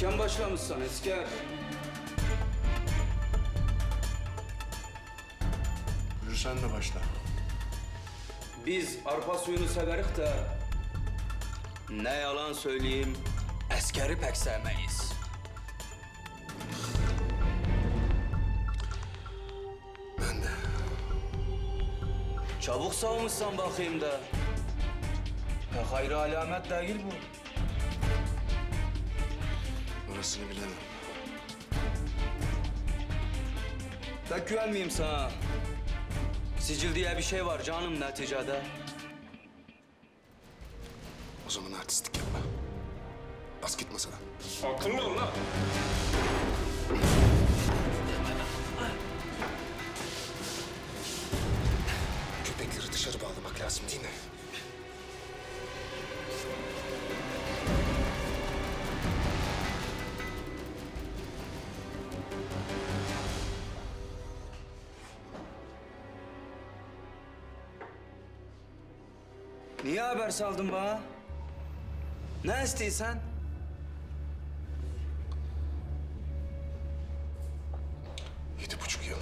Erken başlamışsın esker. Buyur sen de başla. Biz arpa suyunu severik de... Ne yalan söyleyeyim, eskeri pek sevmeyiz. Ben de. Çabuk savunmuşsan bakayım da. Pek hayır alamet değil bu. Orasını bilemem. Pek güvenmeyeyim sana. Sicil diye bir şey var canım neticede. O zaman artistlik yapma. Bas git masadan. Akıllı ol lan. Köpekleri dışarı bağlamak lazım değil mi? Niye haber saldın bana? Ne istiyorsan? Yedi buçuk yıl.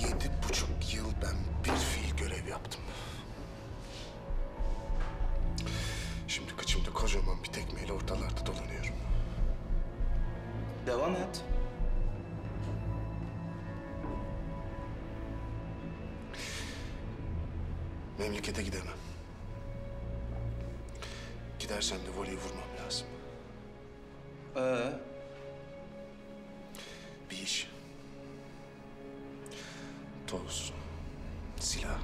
Yedi buçuk yıl ben bir fiil görev yaptım. Şimdi kıçımda kocaman bir tekmeyle ortalarda dolanıyorum. Devam et. Memlekete gidemem. Gidersem de voleyi vurmam lazım. Ee, Bir iş. Toz. Silah.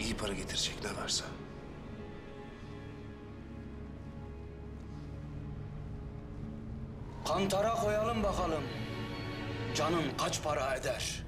İyi para getirecek ne varsa. kantara koyalım bakalım. Canın kaç para eder?